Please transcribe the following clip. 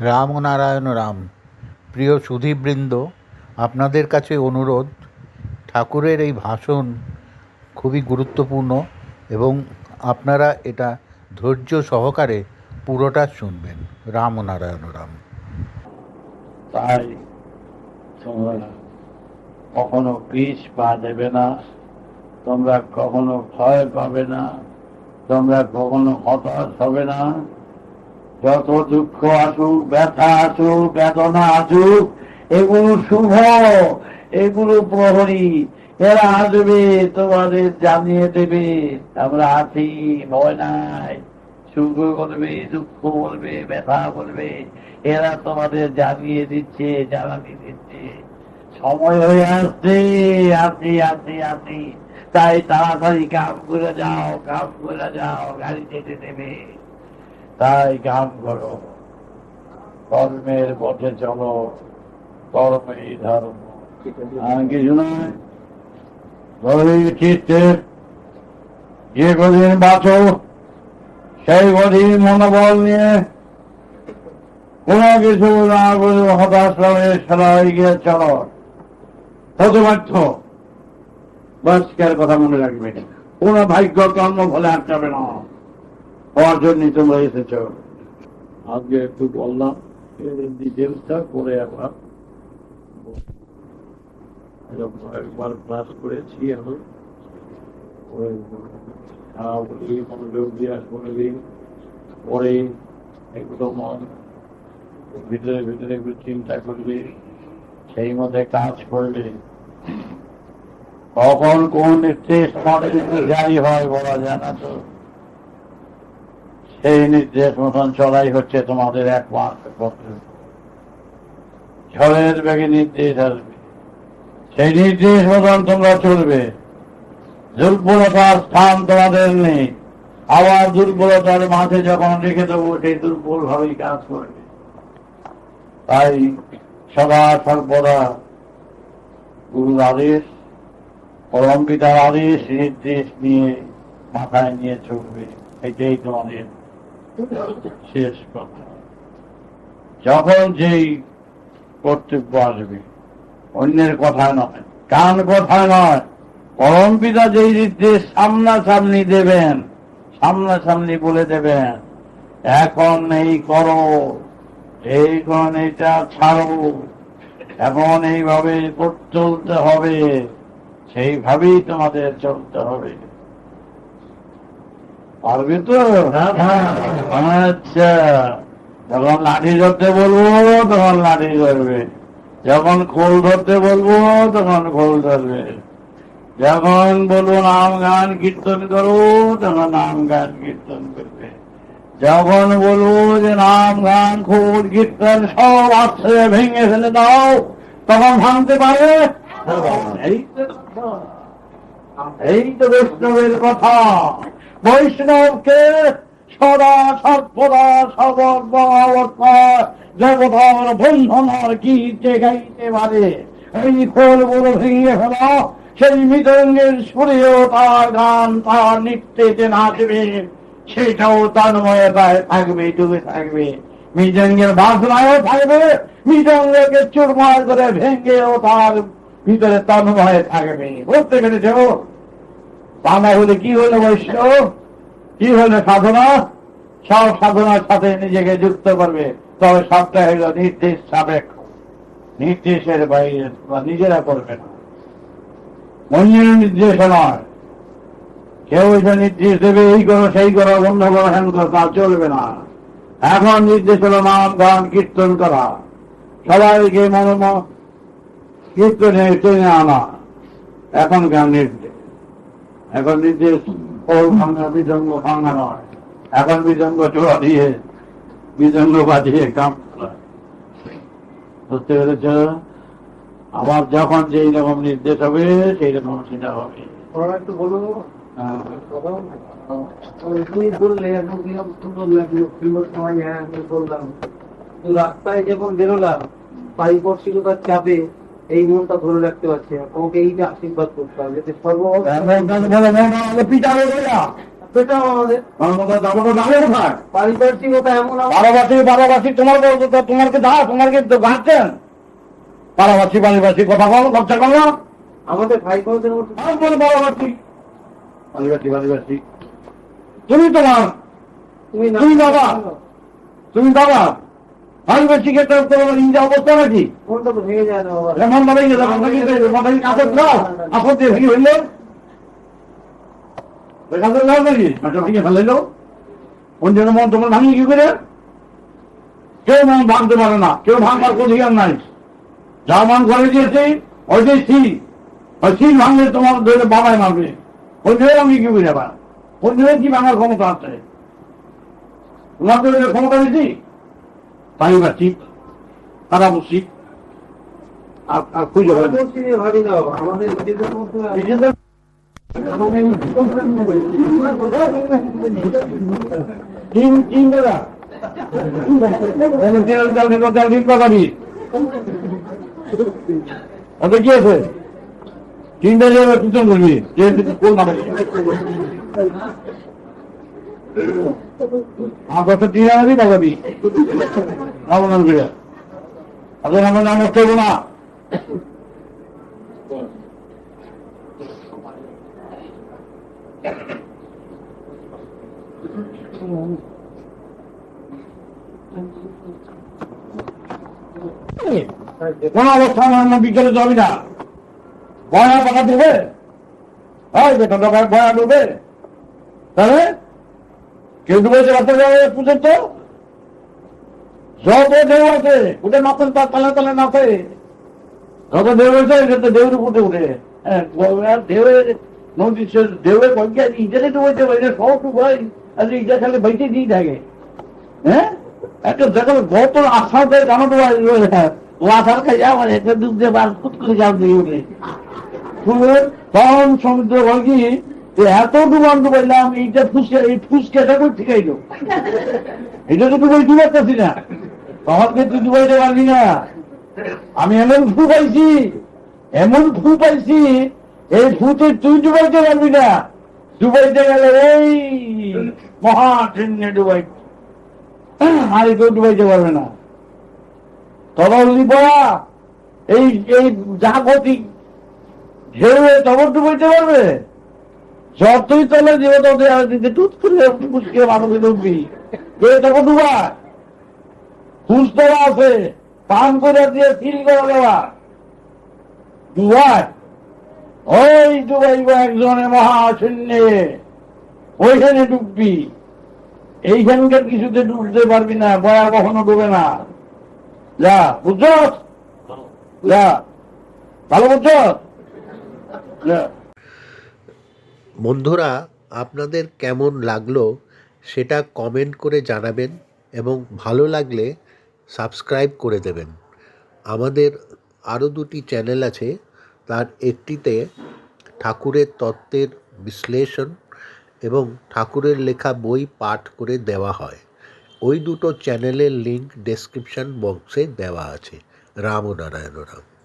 রাম ও নারায়ণ রাম। প্রিয় সুধীবৃন্দ, আপনাদের কাছে অনুরোধ, ঠাকুরের এই ভাষণ খুবই গুরুত্বপূর্ণ এবং আপনারা এটা ধৈর্য সহকারে পুরোটা শুনবেন রাম ও নারায়ণ রাম। তাই তোমরা কখনো পিছ পা দেবে না, তোমরা কখনো ভয় পাবে না, তোমরা কখনো হতাশ হবে না। যত দুঃখ আসুক ব্যথা আসুক বেদনা আসুক এগুলো শুভ, এগুলো প্রহরী। এরা আসবে, তোমাদের জানিয়ে দেবে। আমরা আছি, ভয় নাই। সুখ বলবে দুঃখ বলবে ব্যথা বলবে এরা তোমাদের জানিয়ে দিচ্ছে জানানি দিচ্ছে। সময় হয়ে আসছে আসি আসি আসি তাই তাড়াতাড়ি কাম করে যাও, কাম করে যাও গাড়ি যেতে দেবে। তাই কাম করো। কর্মের পথে চলো, কর্মেই ধর্ম। কিছু নয়। গভীর চিত্তে যে কদিন বাঁচো, সেই কদিন মনোবল নিয়ে কোনো কিছু না করে হতাশ ভাবে সবাই গিয়ে চলো। হতে বাধ্য বয়স্কের কথা মনে রাখবে। কোন ভাগ্য কর্ম ফলে আটকাবে না। হওয়ার জন্যই তোমরা এসেছ। আজকে একটু বললাম ডিটেলসটা করে এরকম একবার ক্লাস করেছি আমি। মনোযোগ দিয়ে পরে একদম ভিতরে ভিতরে একটু চিন্তা করবি, সেই মধ্যে কাজ করলে কখন কোন আমাদের জারি হয় বলা যায় না তো। সেই নির্দেশ মতন চলাই হচ্ছে তোমাদের একমাত্র ঝড়ের বেগে নির্দেশ আসবে। সেই নির্দেশ মতন তোমরা চলবে। দুর্বলতার স্থান তোমাদের নেই। আবার দুর্বলতার মাঝে যখন রেখে দেবো, সেই দুর্বল ভাবেই কাজ করবে। তাই সদা সর্বদা গুরুর আদেশ পরম পিতার আদেশ, নির্দেশ নিয়ে মাথায় নিয়ে চলবে। এটাই তোমাদের শেষ কথা। যখন যেই কর্তব্য আসবে, অন্যের কথা নয় কান কথা নয়, পরম পিতা যেই নির্দেশ সামনাসামনি দেবেন, সামনাসামনি বলে দেবেন, এখন এই করো, এইখন এটা ছাড়ো এখন এইভাবে চলতে হবে, সেইভাবেই তোমাদের চলতে হবে। পারবে তো? আচ্ছা যখন লাঠি ধরতে বলব তখন লাঠি ধরবে। যখন খোল ধরতে বলব তখন খোল ধরবে। যখন বলব নাম গান কীর্তন করো তখন নাম গান কীর্তন করবে। যখন বলব যে নাম গান খোল কীর্তন সব আশ্রয়ে ভেঙে ফেলে দাও তখন ভাঙতে পারে এই তো এই তো বৈষ্ণবের কথা। বৈষ্ণবকে সদা সর্বদা সর্বদা জগতার বন্ধনার গীতে গাইতে পারে। এই খোল বড় ভেঙে ফেলা, সেই মৃদঙ্গের সুরেও তার গান, তার নৃত্যে যে নাচবে। সেটাও তন্ময়তায় থাকবে, ডুবে থাকবে। মৃদঙ্গের বাসনায়ও থাকবে, মৃদঙ্গকে চুরমার করে ভেঙেও তার ভিতরে তন্ময় থাকবে। বলতে বুঝতে পেরেছ? বাংলা হলে কি হলো বৈষ্ণব? কি হলো সাধনা? সব সাধনার সাথে নিজেকে যুক্ত করবে। তবে সবটা হলো নির্দেশ সাপেক্ষ। নির্দেশের বাইরে বা নিজেরা করবে না। অন্যের নির্দেশ নয়। কেউ এসে নির্দেশ দেবে, এই করো, সেই করো বন্ধ করো হ্যান করো তা চলবে না। এখন নির্দেশ হলো নাম গান, কীর্তন করা। সবাইকে মনোম কীর্তনে টেনে আনা। এখনকার নির্দেশ। এখন নির্দেশ ওর ভাঙা বিজঙ্গ ভাঙা নয়। এখন বিজঙ্গ চোরা দিয়ে বিজঙ্গ বাজিয়ে কাম বুঝতে পেরেছ? আবার যখন যেই রকম নির্দেশ হবে সেই রকম সেটা হবে। একটু বলুন হ্যাঁ। তুমি বললে এখন হ্যাঁ বললাম। রাস্তায় যখন বেরোলাম পারিপার্শ্বিকতার চাপে। এই মনটা ধরে রাখতে পারছি না। তোমাকে এইটা আশীর্বাদ করতে হবে যাতে সর্ব পিতা পেটাও আমাদের। কোথায় পারিপার্শ্বিকতা এমন তোমার বলতো তো তোমার কি দা তোমার কি গাঁটছেন বারোবাসী বারোবাসী কথা বলো লজ্জা করো আমাদের ভাই বোনদের তুমি তোমার তুমি তুমি বাবা। তুমি বাবা। বারোবাসীকে তো তোমার ইন্ডিয়া অবস্থা নাকি? ভেঙে মাথা কি কাপড় কাপড় দিয়ে ভেঙে ফেলল? কাপড় দাও নাকি? মাথা ভেঙে ফেলাইলো অন্যের মন তোমার ভাঙি কি করে? কেউ মন ভাঙতে পারে না কেউ ভাঙবার অধিকার নাই। যা মন করে দিয়েছে ওইটাই স্থির ওই স্থির ভাঙলে তোমার ধরে মারবে। অন্যের আমি কি অন্যের কি ভাঙার ক্ষমতা আছে? তোমার তো এর ক্ষমতা বেশি তাই পাচ্ছি তারা বসছি আর খুঁজে ভাবি ওটা কি করবি কোন নামে কোন অবস্থা আমার বিকেলে যাবি না। বয়া পাকা দেবে হয় বেতন বয়া দেবে তাহলে কেউ ডুবেছে রাস্তা যাবে? পুজোর তো? যত ঢেউ আছে, উঠে নাচেন তার তালে তালে নাচে যত ঢেউ হয়েছে সেটা ঢেউর উপরে উঠে। হ্যাঁ ঢেউয়ে, নদী ঢেউয়ে কয়েক ইজারে ডুবেছে বাইরে সব ডুবাই আর ইজা খালি বাইতে দিয়ে থাকে। হ্যাঁ? একটা দেখো, গত আসাতে জানো তো ও আসার খাই আমার একটা দুধ দিয়ে বার ফুট করে দিয়ে উঠে। তখন সমুদ্র যে এত ডুবান ডুবাইলাম এইটা ফুসকে এই ফুসকেটা করে ঠিকাইলো এটা তো ডুবাই ডুবাইতেছি না। তখন তুই ডুবাইতে পারবি না। আমি এমন ফু পাইছি, এমন ফু পাইছি, এই ফুতে তুই ডুবাইতে পারবি না। ডুবাইতে গেলে এই মহা ট্রেনে ডুবাই আর কেউ ডুবাইতে পারবে না। তরলি পড়া এই এই জাগতিক ঢেউয়ে তখন ডুবাইতে পারবে যতই তলে দিবে ততই আর দিতে টুত করে মুশকিল মানুষকে ডুববি কে তখন ডুবায় হুঁশ দেওয়া আছে পান করে দিয়ে সিল করে দেওয়া ডুবায় ওই ডুবাইব একজনে মহাশূন্যে ওইখানে ডুববি। এইখানকার কিছুতে ডুবতে পারবি না বয়া কখনো ডুবে না। যা বুঝছ? যা। ভালো বুঝছ? বন্ধুরা, আপনাদের কেমন লাগল সেটা কমেন্ট করে জানাবেন এবং ভালো লাগলে সাবস্ক্রাইব করে দেবেন। আমাদের আরও দুটি চ্যানেল আছে, তার একটিতে ঠাকুরের তত্ত্বের বিশ্লেষণ এবং ঠাকুরের লেখা বই পাঠ করে দেওয়া হয়। ওই দুটো চ্যানেলের লিংক ডেসক্রিপশন বক্সে দেওয়া আছে। রাম নারায়ণ রাম।